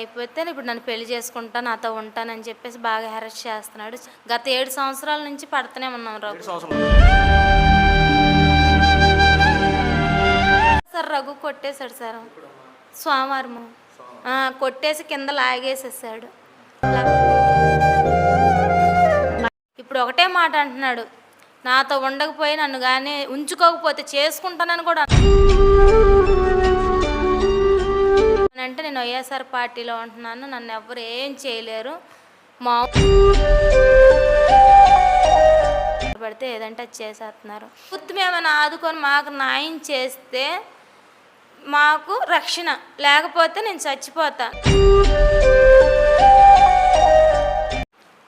అయిపోతే ఇప్పుడు నన్ను పెళ్ళి చేసుకుంటా నాతో ఉంటానని చెప్పేసి బాగా హెరస్ చేస్తున్నాడు. గత ఏడు సంవత్సరాల నుంచి పడుతూనే ఉన్నాం రఘు. సార్ రఘు కొట్టేశాడు సార్. సోమవారము ఆ, కొట్టేసి కింద లాగేసేసాడు. ఇప్పుడు ఒకటే మాట అంటున్నాడు. నాతో ఉండకపోయి నన్ను కానీ ఉంచుకోకపోతే చేసుకుంటానని కూడా అంటే నేను వైఎస్ఆర్ పార్టీలో ఉంటున్నాను. నన్ను ఎవరు ఏం చేయలేరు. మా పడితే ఏదంటే అది చేసేస్తున్నారు. గుర్తు ఏమైనా ఆదుకొని మాకు న్యాయం చేస్తే మాకు రక్షణ. లేకపోతే నేను చచ్చిపోతా.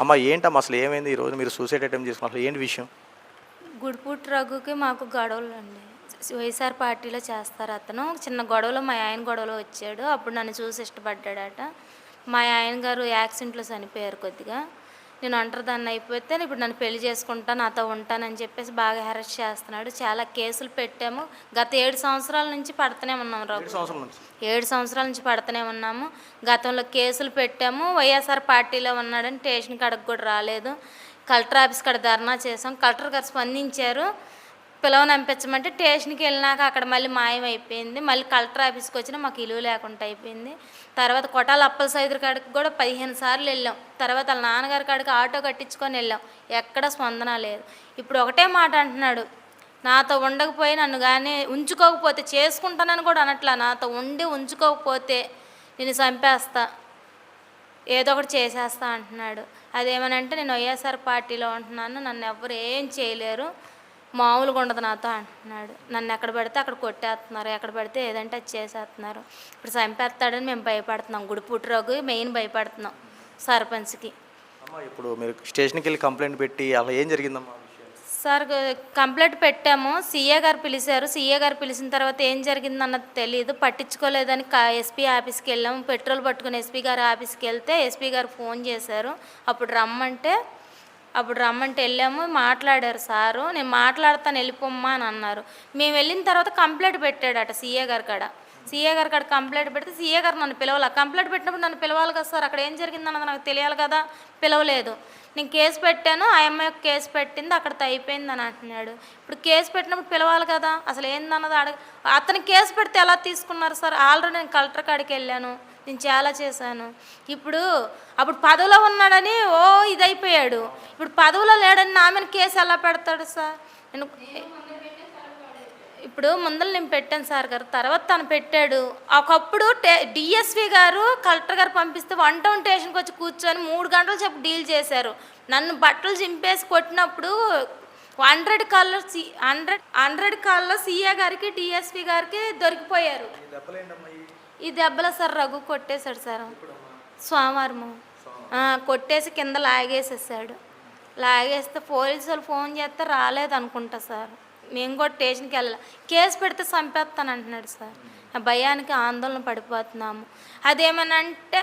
అమ్మ ఏంటమ్మా అసలు ఏమైంది? ఈరోజు మీరు సూసైడ్ అటెంప్ట్ చేసుకున్నారు. అసలు ఏంటి విషయం? గుడిపుట్టు రఘుకి మాకు గొడవలు అండి వైఎస్ఆర్ పార్టీలో చేస్తారు అతను. చిన్న గొడవలో మా ఆయన గొడవలో వచ్చాడు. అప్పుడు నన్ను చూసి ఇష్టపడ్డాడట. మా ఆయన గారు యాక్సిడెంట్లో చనిపోయారు కొద్దిగా. నేను ఒంటరిదాన్ని అయిపోతే ఇప్పుడు నన్ను పెళ్ళి చేసుకుంటా నాతో ఉంటానని చెప్పేసి బాగా హెరస్ చేస్తున్నాడు. చాలా కేసులు పెట్టాము. గత ఏడు సంవత్సరాల నుంచి పడుతూనే ఉన్నాం రఘు ఏడు సంవత్సరాల నుంచి. పడుతూనే ఉన్నాము. గతంలో కేసులు పెట్టాము. వైఎస్ఆర్ పార్టీలో ఉన్నాడని స్టేషన్ కాడకు కూడా రాలేదు. కలెక్టర్ ఆఫీస్ కాడ ధర్నా చేసాం కలెక్టర్ గారు స్పందించారు. పిలవనంపించమంటే స్టేషన్కి వెళ్ళినాక అక్కడ మళ్ళీ మాయం అయిపోయింది. మళ్ళీ కలెక్టర్ ఆఫీస్కి వచ్చినా మాకు ఇలువ లేకుండా అయిపోయింది. తర్వాత కొటాల అప్పల సైదుల కాడికి కూడా పదిహేను సార్లు వెళ్ళాం. తర్వాత వాళ్ళ నాన్నగారి కాడికి ఆటో కట్టించుకొని వెళ్ళాం. ఎక్కడ స్పందన లేదు. ఇప్పుడు ఒకటే మాట అంటున్నాడు. నాతో ఉండకపోయి నన్ను కానీ ఉంచుకోకపోతే చేసుకుంటానని కూడా అనట్లా. నాతో ఉండి ఉంచుకోకపోతే నేను చంపేస్తా. ఏదో ఒకటి చేసేస్తా అంటున్నాడు. అదేమనంటే నేను వైఎస్ఆర్ పార్టీలో ఉంటున్నాను. నన్ను ఎవరు ఏం చేయలేరు. మామూలుగా ఉండదు నాతో అంటున్నాడు. నన్ను ఎక్కడ పెడితే అక్కడ కొట్టేస్తున్నారు. ఎక్కడ పెడితే ఏదంటే అది చేసేస్తున్నారు. ఇప్పుడు చంపేస్తాడని మేము భయపడుతున్నాం. గుడి పుట్టిరోగు మెయిన్ భయపడుతున్నాం సర్పంచ్కి. అమ్మ ఇప్పుడు మీరు స్టేషన్కి వెళ్ళి కంప్లైంట్ పెట్టి అలా ఏం జరిగిందమ్మా సార్ కంప్లైంట్ పెట్టాము. సీఏ గారు పిలిచారు. సీఏ గారు పిలిచిన తర్వాత ఏం జరిగింది అన్నది తెలియదు పట్టించుకోలేదని ఎస్పీ ఆఫీస్కి వెళ్ళాము. పెట్రోల్ పట్టుకుని ఎస్పీ గారి ఆఫీస్కి వెళ్తే ఎస్పీ గారు ఫోన్ చేశారు. అప్పుడు రమ్మంటే అప్పుడు రమ్మంటే వెళ్ళాము మాట్లాడారు సారు. నేను మాట్లాడతాను వెళ్ళిపోమ్మా అని అన్నారు. మేము వెళ్ళిన తర్వాత కంప్లైంట్ పెట్టాడట సీఏ గారి కాడ. సీఏ గారి కాడ కంప్లైంట్ పెడితే సీఏ గారు నన్ను పిలవాలి. కంప్లైంట్ పెట్టినప్పుడు నన్ను పిలవాలి కదా సార్ అక్కడ ఏం జరిగిందన్నది నాకు తెలియాలి కదా పిలవలేదు. నేను కేసు పెట్టాను ఆ అమ్మాయి ఒక కేసు పెట్టింది అక్కడితో అయిపోయింది అని అంటున్నాడు. ఇప్పుడు కేసు పెట్టినప్పుడు పిలవాలి కదా అసలు ఏందన్నది అడగ అతను కేసు పెడితే ఎలా తీసుకున్నారు సార్? ఆల్రెడీ నేను కలెక్టర్ కాడికి వెళ్ళాను. నేను చాలా చేశాను. ఇప్పుడు అప్పుడు పదవిలో ఉన్నాడని ఓ ఇదైపోయాడు. ఇప్పుడు పదవిలో లేడని నా మీద కేసు ఎలా పెడతాడు సార్? నేను ఇప్పుడు ముందర నేను పెట్టాను సార్ గారు. తర్వాత తను పెట్టాడు. ఒకప్పుడు టే డిఎస్పి గారు కలెక్టర్ గారు పంపిస్తే వన్ టౌన్ స్టేషన్కి వచ్చి కూర్చొని మూడు గంటలు చెప్పు డీల్ చేశారు. నన్ను బట్టలు చింపేసి కొట్టినప్పుడు హండ్రెడ్ కాల్లో సి హండ్రెడ్ హండ్రెడ్ కాల్లో సీఏ గారికి డిఎస్పి గారికి దొరికిపోయారు. ఈ దెబ్బలో సార్ రఘు కొట్టేశాడు సార్. సోమవారం కొట్టేసి కింద లాగేసేసాడు. లాగేస్తే పోలీసు వాళ్ళు ఫోన్ చేస్తే రాలేదు అనుకుంటా సార్. మేము కూడా స్టేషన్కి వెళ్ళాలి. కేసు పెడితే చంపేస్తాను అంటున్నాడు సార్. ఆ భయానికి ఆందోళన పడిపోతున్నాము. అదేమనంటే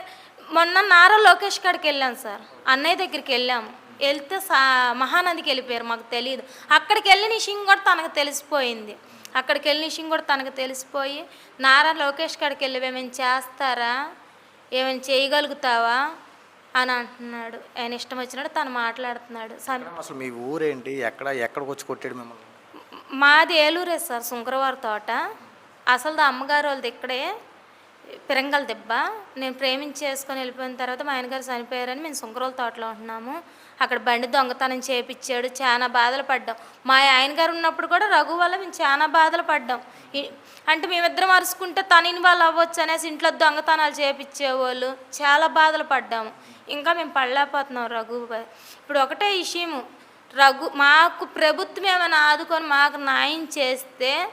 మొన్న నారా లోకేష్ కాడికి వెళ్ళాము సార్. అన్నయ్య దగ్గరికి వెళ్ళాము వెళ్తే సా మహానదికి వెళ్ళిపోయారు మాకు తెలియదు అక్కడికి వెళ్ళిన విషయం కూడా తనకు తెలిసిపోయింది. అక్కడికి వెళ్ళిన విషయం కూడా తనకు తెలిసిపోయి నారా లోకేష్ కాడికి వెళ్ళి ఏమైనా చేస్తారా? ఏమైనా చేయగలుగుతావా? అని అంటున్నాడు. ఆయన ఇష్టం వచ్చినట్టు తను మాట్లాడుతున్నాడు. అసలు మీ ఊరేంటి? ఎక్కడ ఎక్కడికి వచ్చి కొట్టాడు మిమ్మల్ని? మాది ఏలూరే సార్ శుంకరవారి తోట. అసలు అమ్మగారు వాళ్ళది ఇక్కడే. పిరంగల్ దెబ్బ. నేను ప్రేమించేసుకొని వెళ్ళిపోయిన తర్వాత మా ఆయనగారు చనిపోయారని మేము సుంకరోల తోటలో ఉంటున్నాము. అక్కడ బండి దొంగతనం చేపించాడు చాలా బాధలు పడ్డాం. మా ఆయనగారు ఉన్నప్పుడు కూడా రఘు వల్ల మేము చాలా బాధలు పడ్డాం. అంటే మేమిద్దరం అరుచుకుంటే తనని వాళ్ళు అవ్వచ్చు అనేసి ఇంట్లో దొంగతనాలు చేపించేవాళ్ళు చాలా బాధలు పడ్డాము. ఇంకా మేము పడలేకపోతున్నాం రఘు. ఇప్పుడు ఒకటే విషయము. రఘు మాకు ప్రభుత్వం ఏమైనా ఆదుకొని మాకు న్యాయం చేస్తే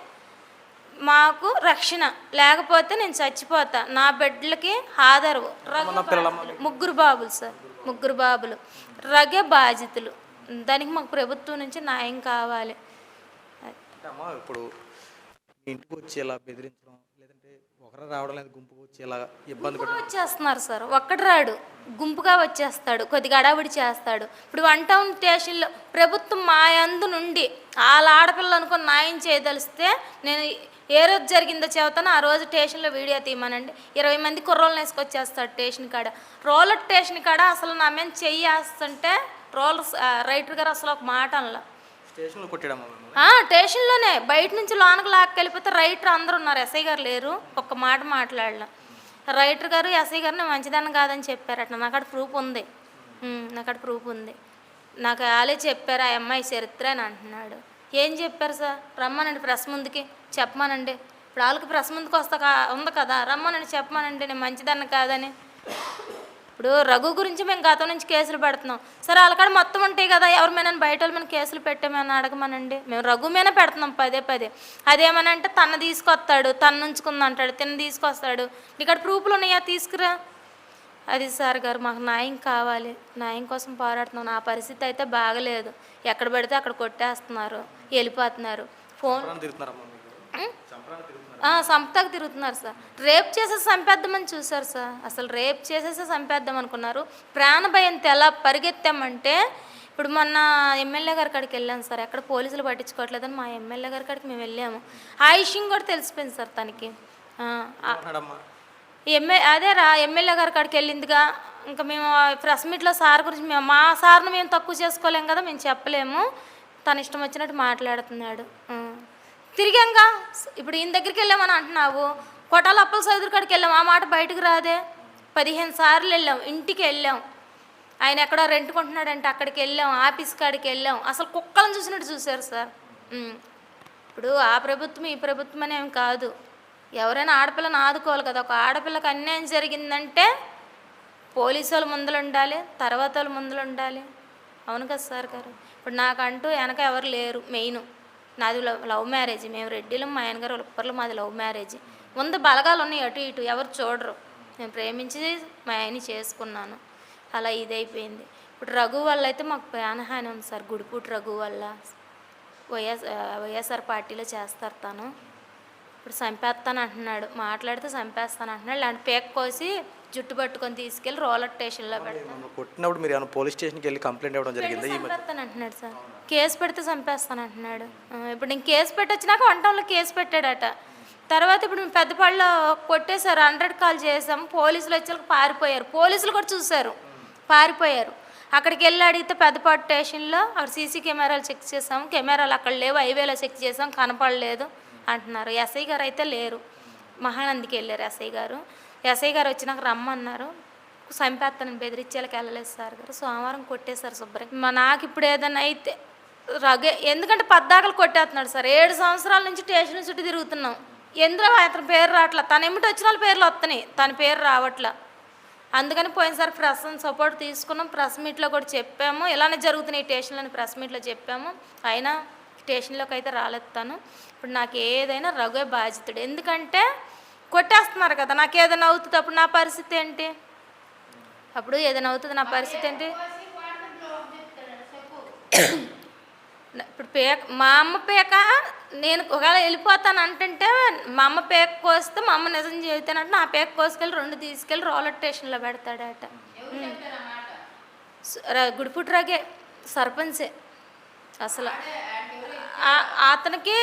మాకు రక్షణ. లేకపోతే నేను చచ్చిపోతా. నా బిడ్డలకి బాధితులు. ముగ్గురు బాబులు సార్. ముగ్గురు బాబులు. రగే బాధితులు దానికి మాకు ప్రభుత్వం నుంచి న్యాయం కావాలి. ఇప్పుడు ఇంటికి వచ్చి ఇలా బెదిరించడం లేదంటే ఒకరు రావడం లేదు గుంపుకు వచ్చి ఇలా ఇబ్బంది పెట్టడం వచ్చేస్తున్నారు సార్. ఒక్కడు రాడు. గుంపుగా వచ్చేస్తాడు. కొద్దిగా అడావిడి చేస్తాడు. ఇప్పుడు వన్ టౌన్ స్టేషన్లో ప్రభుత్వం మా యందు నుండి వాళ్ళ ఆడపిల్లలు అనుకుని న్యాయం చేయదలిస్తే నేను ఏ రోజు జరిగిందో చెబుతాను. ఆ రోజు స్టేషన్లో వీడియో తీయమనండి. ఇరవై మంది కుర్రోళ్ళని వేసుకొచ్చేస్తాడు స్టేషన్ కాడ. రోలర్ స్టేషన్ కాడ అసలు నా మీద చెయ్యి వేస్తుంటే రోలర్ రైటర్ గారు అసలు ఒక మాట అనలా. స్టేషన్లో కొట్టాడమ్మా స్టేషన్లోనే. బయట నుంచి లోనకు లాక్కెళ్ళిపోతే రైటర్ అందరు ఉన్నారు. ఎస్ఐ గారు లేరు. ఒక్క మాట మాట్లాడలే. రైటర్ గారు ఎస్ఐ గారిని మంచిదని కాదని చెప్పారట. నాకు అక్కడ ప్రూఫ్ ఉంది. నాకు అక్కడ ప్రూఫ్ ఉంది. నాకు వాళ్ళే చెప్పారు ఆ అమ్మాయి చరిత్ర అని అంటున్నాడు. ఏం చెప్పారు సార్? రమ్మనండి ప్రెస్ ముందుకి. చెప్పమానండి. ఇప్పుడు వాళ్ళకి ప్రెస్ ముందుకు వస్తా కా- ఉంది కదా. రమ్మనండి చెప్పమానండి. నేను మంచిదాన్ని కాదని. ఇప్పుడు రఘు గురించి మేము గతం నుంచి కేసులు పెడుతున్నాం. సరే వాళ్ళకాడ మొత్తం ఉంటాయి కదా ఎవరి మీద బయట వాళ్ళ కేసులు పెట్టామని అడగమనండి. మేము రఘు మీద పెడుతున్నాం పదే పదే. అదేమనంటే తన తీసుకొస్తాడు తను అంటాడు తిన్న తీసుకొస్తాడు. ఇక్కడ ప్రూఫ్లు ఉన్నాయా? తీసుకురా. అది సార్ గారు మాకు న్యాయం కావాలి. న్యాయం కోసం పోరాడుతున్నాం. నా పరిస్థితి అయితే బాగలేదు. ఎక్కడ పడితే అక్కడ కొట్టేస్తున్నారు వెళ్ళిపోతున్నారు. ఫోన్ చంపడానికి తిరుగుతున్నారు సార్. రేప్ చేసేసి చంపేద్దామని చూసారు సార్. అసలు రేప్ చేసేసి చంపేద్దాం అనుకున్నారు. ప్రాణ భయంతో ఎలా పరిగెత్తామంటే ఇప్పుడు మొన్న ఎమ్మెల్యే గారి కాడికి వెళ్ళాం సార్. ఎక్కడ పోలీసులు పట్టించుకోవట్లేదని మా ఎమ్మెల్యే గారి కాడికి మేము వెళ్ళాము. ఆ విషయం కూడా తెలిసిపోయింది సార్ తనకి. ఎమ్మె అదే రా ఎమ్మెల్యే గారి కాడికి వెళ్ళిందిగా. ఇంకా మేము ప్రెస్ మీట్లో సార్ గురించి మేము మా సార్ను మేము తక్కువ చేసుకోలేం కదా మేము చెప్పలేము. తన ఇష్టం వచ్చినట్టు మాట్లాడుతున్నాడు. తిరిగాంగా. ఇప్పుడు ఈయన దగ్గరికి వెళ్ళామని అంటున్నావు. కొటాల అప్పల సౌదరి కాడికి వెళ్ళాం. ఆ మాట బయటకు రాదే. పదిహేను సార్లు వెళ్ళాం. ఇంటికి వెళ్ళాం. ఆయన ఎక్కడో రెంట్కుంటున్నాడంటే అక్కడికి వెళ్ళాం. ఆఫీస్ కాడికి వెళ్ళాం. అసలు కుక్కలను చూసినట్టు చూశారు సార్. ఇప్పుడు ఆ ప్రభుత్వం ఈ ప్రభుత్వం అనేమి కాదు. ఎవరైనా ఆడపిల్లని ఆదుకోవాలి కదా. ఒక ఆడపిల్లకి అన్యాయం జరిగిందంటే పోలీసు వాళ్ళు ముందులు ఉండాలి తర్వాత వాళ్ళు ముందులు ఉండాలి. అవును కదా సార్ గారు. ఇప్పుడు నాకంటూ వెనక ఎవరు లేరు. మెయిన్. నాది లవ్ లవ్ మ్యారేజ్. మేము రెడ్డిలం మా ఆయన గారు ఉప్పర్లు మాది లవ్ మ్యారేజ్. ముందు బలగాలు ఉన్నాయి అటు ఇటు ఎవరు చూడరు. నేను ప్రేమించి మా ఆయన్ని చేసుకున్నాను. అలా ఇదైపోయింది. ఇప్పుడు రఘు వల్ల అయితే మాకు ప్రాణహాని ఉంది సార్. గుడిపూటి రఘు వల్ల. వైఎస్ వైఎస్ఆర్ పార్టీలో చేస్తారు తను. ఇప్పుడు చంపేస్తాను అంటున్నాడు మాట్లాడితే చంపేస్తాను అంటున్నాడు ఇలాంటి పేక కోసి జుట్టు పట్టుకొని తీసుకెళ్ళి రోలర్ స్టేషన్లో పెడతాను. కొట్టినప్పుడు మీరు ఏమైనా పోలీస్ స్టేషన్కి వెళ్ళి కంప్లైంట్ ఇవ్వడం జరిగిందా? చంపేస్తాను అంటున్నాడు సార్. కేసు పెడితే చంపేస్తాను అంటున్నాడు ఇప్పుడు నేను కేసు పెట్టొచ్చినాక వంటంలో కేసు పెట్టాడట. తర్వాత ఇప్పుడు మేము పెద్దపాడులో కొట్టేశారు హండ్రెడ్ కాల్ చేసాం పోలీసులు వచ్చాక పారిపోయారు. పోలీసులు కూడా చూశారు. పారిపోయారు. అక్కడికి వెళ్ళి అడిగితే పెద్దపాడు స్టేషన్లో అక్కడ సీసీ కెమెరాలు చెక్ చేసాం కెమెరాలు అక్కడ లేవు. హైవేలో చెక్ చేసాం కనపడలేదు అంటున్నారు. ఎస్ఐ గారు అయితే లేరు. మహానందికి వెళ్ళారు ఎస్ఐ గారు. ఎస్ఐ గారు వచ్చినాక రమ్మన్నారు. చంపేస్తానని బెదిరించేళ్ళకి వెళ్ళలేదు సార్ గారు. సోమవారం కొట్టేశారు శుభ్రంగా. మా నాకు ఇప్పుడు ఏదైనా అయితే రగే ఎందుకంటే పద్దాకలు కొట్టేస్తున్నాడు సార్. ఏడు సంవత్సరాల నుంచి స్టేషన్ చుట్టూ తిరుగుతున్నాం. ఎందులో అతని పేరు రావట్లా? తన ఎమిటి వచ్చిన వాళ్ళ పేర్లు వస్తున్నాయి తన పేరు రావట్లా. అందుకని పోయినసారి ప్రెస్ సపోర్ట్ తీసుకున్నాం. ప్రెస్ మీట్లో కూడా చెప్పాము. ఇలానే జరుగుతున్నాయి స్టేషన్లోని ప్రెస్ మీట్లో చెప్పాము. అయినా స్టేషన్లోకి అయితే రాలేదు తను. ఇప్పుడు నాకు ఏదైనా రఘువే బాధితుడు ఎందుకంటే కొట్టేస్తున్నారు కదా నాకు ఏదైనా అవుతుంది అప్పుడు నా పరిస్థితి ఏంటి? అప్పుడు ఏదైనా అవుతుంది నా పరిస్థితి ఏంటి? ఇప్పుడు పేక మా అమ్మ పేక నేను ఒకవేళ వెళ్ళిపోతాను అంటుంటే మా అమ్మ పేక కోస్తే మా అమ్మ నిజం చెబుతానంటే నా పేక కోసుకెళ్ళి రెండు తీసుకెళ్ళి రోలర్ స్టేషన్లో పెడతాడట. గుడిపుట్టు రాగే సర్పంచే. అసలు అతనికి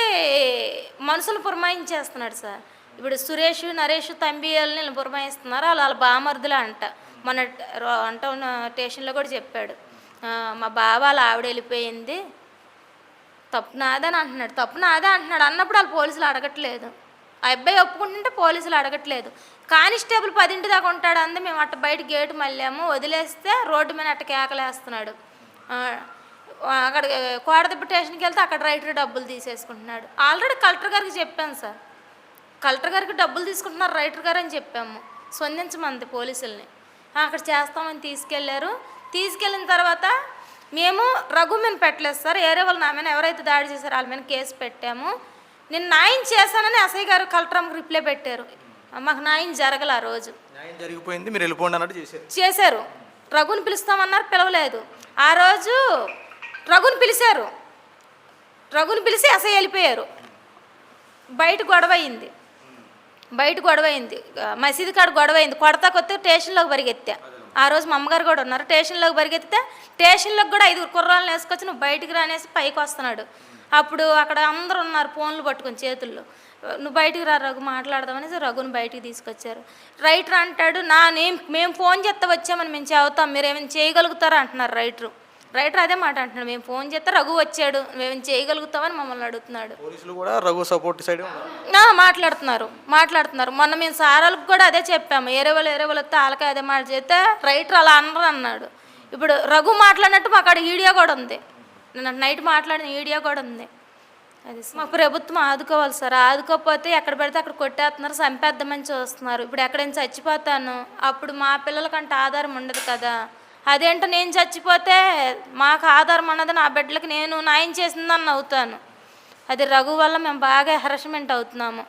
మనుషులు పురమాయించేస్తున్నాడు సార్. ఇప్పుడు సురేష్ నరేష్ తంబి వాళ్ళని పురమాయిస్తున్నారు వాళ్ళు వాళ్ళ బామర్దులు అంట. మన అంట స్టేషన్లో కూడా చెప్పాడు. మా బావ వాళ్ళ ఆవిడ వెళ్ళిపోయింది. తప్పు నాదని అంటున్నాడు. తప్పు నాదే అంటున్నాడు. అన్నప్పుడు వాళ్ళు పోలీసులు అడగట్లేదు. ఆ అబ్బాయి ఒప్పుకుంటుంటే పోలీసులు అడగట్లేదు. కానిస్టేబుల్ పదింటి దాకా ఉంటాడు అంది. మేము అట్ట బయట గేటు మళ్ళాము. వదిలేస్తే రోడ్డు మీద అట్ట కేకలేస్తున్నాడు. అక్కడ కోడదెబ్బ స్టేషన్కి వెళ్తే అక్కడ రైటర్ డబ్బులు తీసేసుకుంటున్నాడు. ఆల్రెడీ కలెక్టర్ గారికి చెప్పాను సార్. కలెక్టర్ గారికి డబ్బులు తీసుకుంటున్నారు రైటర్ గారు అని చెప్పాము. స్పందించమంది పోలీసుల్ని. అక్కడ చేస్తామని తీసుకెళ్ళారు. తీసుకెళ్ళిన తర్వాత మేము రఘు మీద పెట్టలేదు సార్. ఏరే వాళ్ళు నా మీద ఎవరైతే దాడి చేశారో వాళ్ళ మీద కేసు పెట్టాము. నేను న్యాయం చేశానని అసయ్య గారు కలెక్టర్కి రిప్లై పెట్టారు. మాకు న్యాయం జరగల ఆ రోజు. న్యాయం జరిగిపోయింది మీరు వెళ్ళిపోండి అన్నట్టు చేశారు. చేశారు. రఘుని పిలుస్తామన్నారు పిలవలేదు. ఆ రోజు రఘుని పిలిచారు. రఘుని పిలిచి అసహ్య వెళ్ళిపోయారు. బయట గొడవ అయింది. బయట గొడవ అయింది మసీదు కాడ గొడవ అయింది కొడతా కొత్త స్టేషన్లోకి పరిగెత్తా. ఆ రోజు మా అమ్మగారు కూడా ఉన్నారు. స్టేషన్లోకి పరిగెత్తితే స్టేషన్లోకి కూడా ఐదుగురు కుర్రాలను వేసుకొచ్చి నువ్వు బయటికి రానేసి పైకి వస్తున్నాడు. అప్పుడు అక్కడ అందరూ ఉన్నారు ఫోన్లు పట్టుకుని చేతుల్లో. నువ్వు బయటికి రా రఘు మాట్లాడదామనేసి రఘుని బయటికి తీసుకొచ్చారు. రైటర్ అంటాడు నా నేమ్ మేము ఫోన్ చేస్తే వచ్చామని మేము చెబుతాం. మీరు ఏమైనా చేయగలుగుతారా? అంటున్నారు రైటరు. రైటర్ అదే మాట అంటున్నాడు. మేము ఫోన్ చేస్తే రఘు వచ్చాడు. నువ్వేమైనా చేయగలుగుతామని మమ్మల్ని అడుగుతున్నాడు. పోలీసులు కూడా రఘు సపోర్ట్ సైడ్ ఉన్నారు. ఆ, మాట్లాడుతున్నారు. మాట్లాడుతున్నారు. మొన్న మేము సారాలకు కూడా అదే చెప్పాము. ఏరే వాళ్ళు ఏరే వాళ్ళు వస్తే వాళ్ళకే అదే మాట చేస్తే రైటర్ అలా అనరు అన్నాడు. ఇప్పుడు రఘు మాట్లాడినట్టు మాకు అక్కడ వీడియో కూడా ఉంది. నిన్న నైట్ మాట్లాడిన వీడియో కూడా ఉంది. అది మా ప్రభుత్వం ఆదుకోవాలి సార్. ఆదుకోకపోతే ఎక్కడ పెడితే అక్కడ కొట్టేస్తున్నారు. చంపేద్దామని చూస్తున్నారు. ఇప్పుడు ఎక్కడైనా చచ్చిపోతాను. అప్పుడు మా పిల్లలకంటే ఆధారం ఉండదు కదా. అదేంటో నేను చచ్చిపోతే మాకు ఆధారం అన్నది నా బిడ్డలకి నేను నాయం చేసిందని అవుతాను అది రఘు వల్ల మేము బాగా హెరస్మెంట్ అవుతున్నాము.